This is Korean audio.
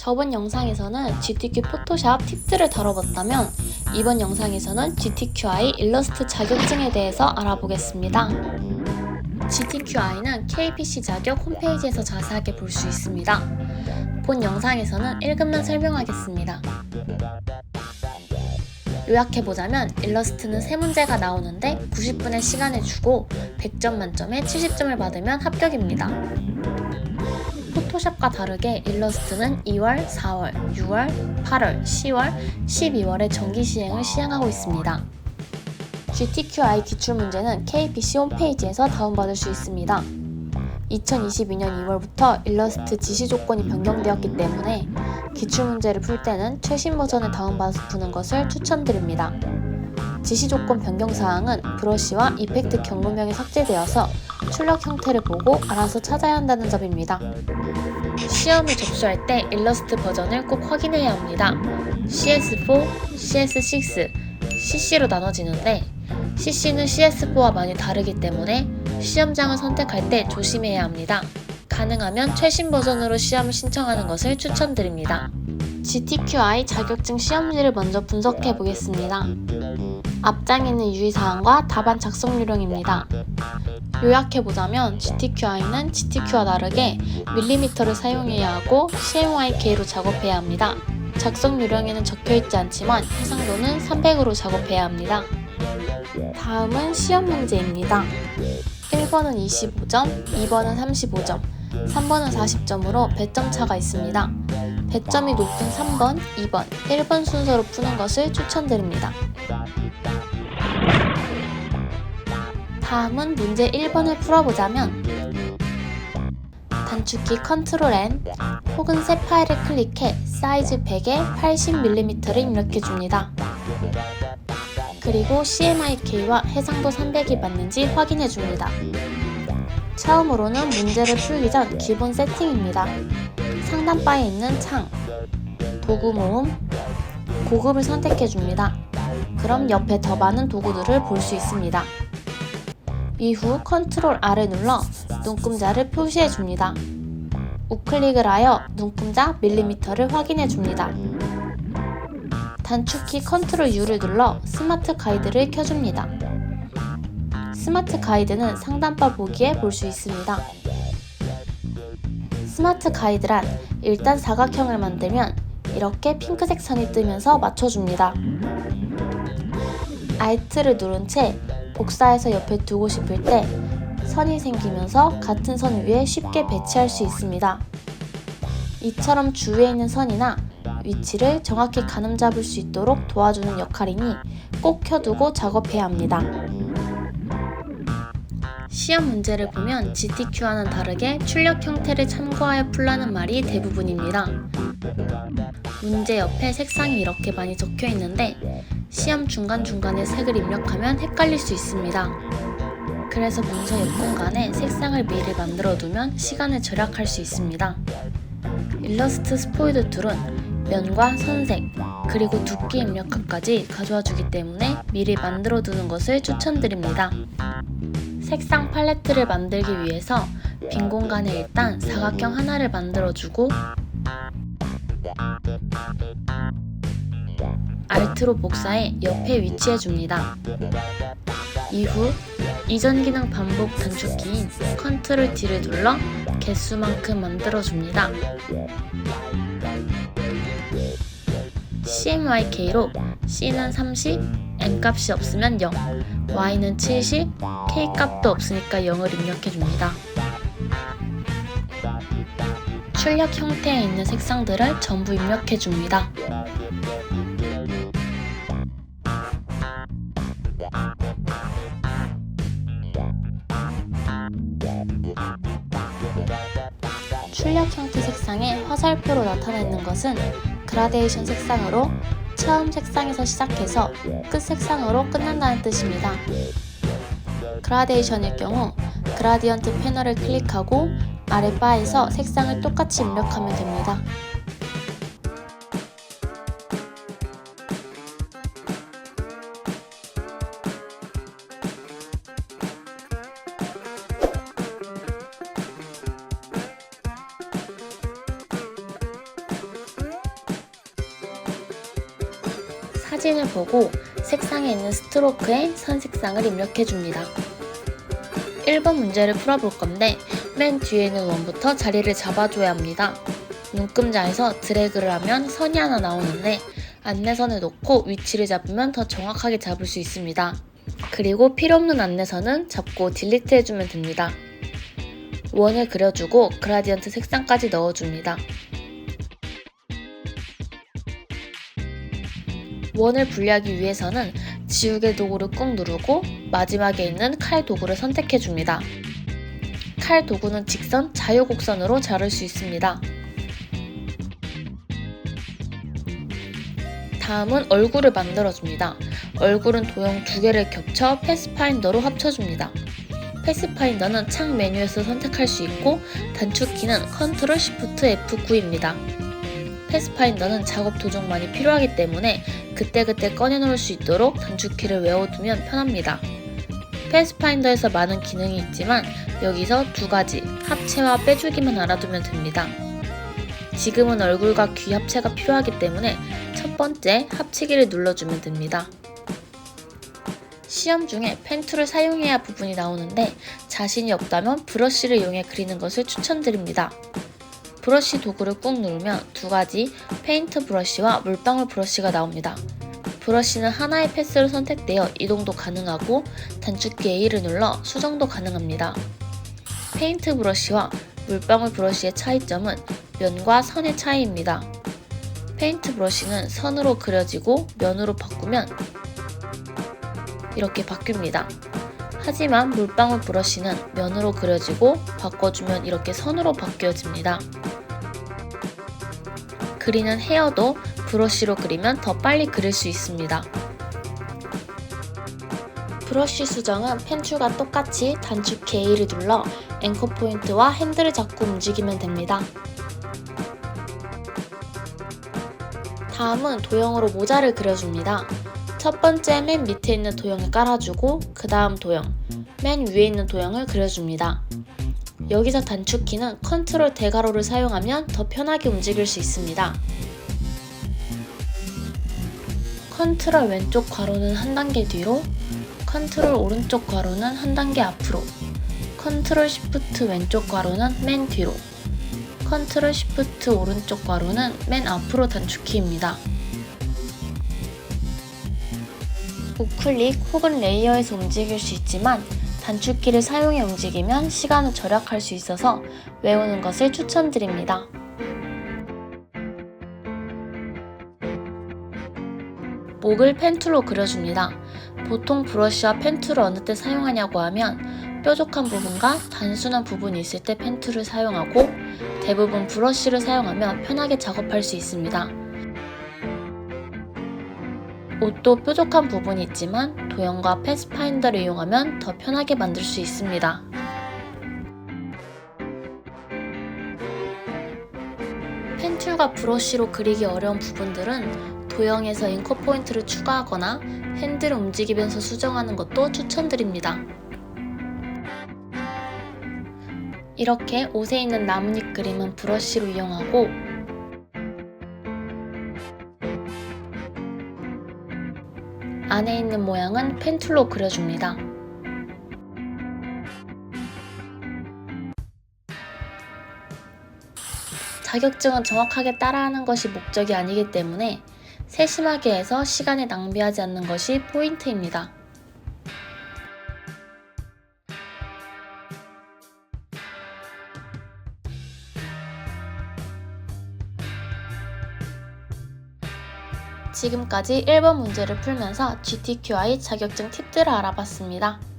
저번 영상에서는 GTQ 포토샵 팁스를 다뤄봤다면 이번 영상에서는 GTQI 일러스트 자격증에 대해서 알아보겠습니다. GTQI는 KPC 자격 홈페이지에서 자세하게 볼 수 있습니다. 본 영상에서는 1급만 설명하겠습니다. 요약해보자면 일러스트는 3문제가 나오는데 90분의 시간을 주고 100점 만점에 70점을 받으면 합격입니다. 포토샵과 다르게 일러스트는 2월, 4월, 6월, 8월, 10월, 12월에 정기 시행을 시행하고 있습니다. GTQI 기출 문제는 KPC 홈페이지에서 다운받을 수 있습니다. 2022년 2월부터 일러스트 지시 조건이 변경되었기 때문에 기출 문제를 풀 때는 최신 버전을 다운받아서 푸는 것을 추천드립니다. 지시 조건 변경 사항은 브러쉬와 이펙트 경고명이 삭제되어서 출력 형태를 보고 알아서 찾아야 한다는 점입니다. 시험을 접수할 때 일러스트 버전을 꼭 확인해야 합니다. CS4, CS6, CC로 나눠지는데 CC는 CS4와 많이 다르기 때문에 시험장을 선택할 때 조심해야 합니다. 가능하면 최신 버전으로 시험을 신청하는 것을 추천드립니다. GTQI 자격증 시험지를 먼저 분석해 보겠습니다. 앞장에는 유의사항과 답안 작성 요령입니다. 요약해보자면 GTQI는 GTQ와 다르게 밀리미터를 사용해야 하고 CMYK로 작업해야 합니다. 작성 요령에는 적혀있지 않지만 해상도는 300으로 작업해야 합니다. 다음은 시험 문제입니다. 1번은 25점, 2번은 35점, 3번은 40점으로 배점 차가 있습니다. 배점이 높은 3번, 2번, 1번 순서로 푸는 것을 추천드립니다. 다음은 문제 1번을 풀어보자면 단축키 컨트롤 N 혹은 새 파일을 클릭해 사이즈 100에 80mm를 입력해 줍니다. 그리고 CMYK와 해상도 300이 맞는지 확인해 줍니다. 처음으로는 문제를 풀기 전 기본 세팅입니다. 상단바에 있는 창, 도구 모음, 고급을 선택해 줍니다. 그럼 옆에 더 많은 도구들을 볼 수 있습니다. 이후 컨트롤 R을 눌러 눈금자를 표시해 줍니다. 우클릭을 하여 눈금자 밀리미터를 확인해 줍니다. 단축키 컨트롤 U를 눌러 스마트 가이드를 켜줍니다. 스마트 가이드는 상단바 보기에 볼 수 있습니다. 스마트 가이드란 일단 사각형을 만들면 이렇게 핑크색 선이 뜨면서 맞춰줍니다. Alt를 누른 채 복사해서 옆에 두고 싶을 때 선이 생기면서 같은 선 위에 쉽게 배치할 수 있습니다. 이처럼 주위에 있는 선이나 위치를 정확히 가늠 잡을 수 있도록 도와주는 역할이니 꼭 켜두고 작업해야 합니다. 시험 문제를 보면 GTQ와는 다르게 출력 형태를 참고하여 풀라는 말이 대부분입니다. 문제 옆에 색상이 이렇게 많이 적혀 있는데 시험 중간중간에 색을 입력하면 헷갈릴 수 있습니다. 그래서 문서 옆 공간에 색상을 미리 만들어 두면 시간을 절약할 수 있습니다. 일러스트 스포이드 툴은 면과 선색, 그리고 두께 입력함까지 가져와 주기 때문에 미리 만들어 두는 것을 추천드립니다. 색상 팔레트를 만들기 위해서 빈 공간에 일단 사각형 하나를 만들어 주고 알트로 복사해 옆에 위치해 줍니다. 이후 이전 기능 반복 단축키인 컨트롤 D를 눌러 개수만큼 만들어 줍니다. CMYK로 C는 30, M 값이 없으면 0, Y는 70, K 값도 없으니까 0을 입력해 줍니다. 출력 형태에 있는 색상들을 전부 입력해 줍니다. 출력 형태 색상에 화살표로 나타나 있는 것은 그라데이션 색상으로 처음 색상에서 시작해서 끝 색상으로 끝난다는 뜻입니다. 그라데이션일 경우 그라디언트 패널을 클릭하고 아래 바에서 색상을 똑같이 입력하면 됩니다. 사진을 보고 색상에 있는 스트로크에 선 색상을 입력해 줍니다. 1번 문제를 풀어볼 건데 맨 뒤에 있는 원부터 자리를 잡아줘야 합니다. 눈금자에서 드래그를 하면 선이 하나 나오는데 안내선을 놓고 위치를 잡으면 더 정확하게 잡을 수 있습니다. 그리고 필요없는 안내선은 잡고 딜리트 해주면 됩니다. 원을 그려주고 그라디언트 색상까지 넣어줍니다. 원을 분리하기 위해서는 지우개 도구를 꾹 누르고 마지막에 있는 칼 도구를 선택해 줍니다. 칼 도구는 직선, 자유곡선으로 자를 수 있습니다. 다음은 얼굴을 만들어줍니다. 얼굴은 도형 두 개를 겹쳐 패스파인더로 합쳐줍니다. 패스파인더는 창 메뉴에서 선택할 수 있고 단축키는 컨트롤 시프트 F9입니다. 패스파인더는 작업 도중만이 필요하기 때문에 그때그때 꺼내놓을 수 있도록 단축키를 외워두면 편합니다. 패스파인더에서 많은 기능이 있지만 여기서 두 가지 합체와 빼주기만 알아두면 됩니다. 지금은 얼굴과 귀 합체가 필요하기 때문에 첫 번째 합치기를 눌러주면 됩니다. 시험 중에 펜툴을 사용해야 할 부분이 나오는데 자신이 없다면 브러쉬를 이용해 그리는 것을 추천드립니다. 브러쉬 도구를 꾹 누르면 두 가지 페인트 브러쉬와 물방울 브러쉬가 나옵니다. 브러쉬는 하나의 패스로 선택되어 이동도 가능하고 단축키 A를 눌러 수정도 가능합니다. 페인트 브러쉬와 물방울 브러쉬의 차이점은 면과 선의 차이입니다. 페인트 브러쉬는 선으로 그려지고 면으로 바꾸면 이렇게 바뀝니다. 하지만 물방울 브러쉬는 면으로 그려지고 바꿔주면 이렇게 선으로 바뀌어집니다. 그리는 헤어도 브러쉬로 그리면 더 빨리 그릴 수 있습니다. 브러쉬 수정은 펜툴과 똑같이 단축키 A를 눌러 앵커 포인트와 핸들을 잡고 움직이면 됩니다. 다음은 도형으로 모자를 그려줍니다. 첫 번째 맨 밑에 있는 도형을 깔아주고 그 다음 도형, 맨 위에 있는 도형을 그려줍니다. 여기서 단축키는 컨트롤 대괄호를 사용하면 더 편하게 움직일 수 있습니다. 컨트롤 왼쪽 괄호는 한 단계 뒤로, 컨트롤 오른쪽 괄호는 한 단계 앞으로, 컨트롤 시프트 왼쪽 괄호는 맨 뒤로, 컨트롤 시프트 오른쪽 괄호는 맨 앞으로 단축키입니다. 우클릭 혹은 레이어에서 움직일 수 있지만 단축키를 사용해 움직이면 시간을 절약할 수 있어서 외우는 것을 추천드립니다. 목을 펜툴로 그려줍니다. 보통 브러쉬와 펜툴을 어느 때 사용하냐고 하면 뾰족한 부분과 단순한 부분이 있을 때 펜툴을 사용하고 대부분 브러쉬를 사용하면 편하게 작업할 수 있습니다. 옷도 뾰족한 부분이 있지만 도형과 패스파인더를 이용하면 더 편하게 만들 수 있습니다. 펜툴과 브러쉬로 그리기 어려운 부분들은 도형에서 잉커 포인트를 추가하거나 핸들을 움직이면서 수정하는 것도 추천드립니다. 이렇게 옷에 있는 나뭇잎 그림은 브러쉬로 이용하고 안에 있는 모양은 펜툴로 그려줍니다. 자격증은 정확하게 따라하는 것이 목적이 아니기 때문에 세심하게 해서 시간을 낭비하지 않는 것이 포인트입니다. 지금까지 1번 문제를 풀면서 GTQI 자격증 팁들을 알아봤습니다.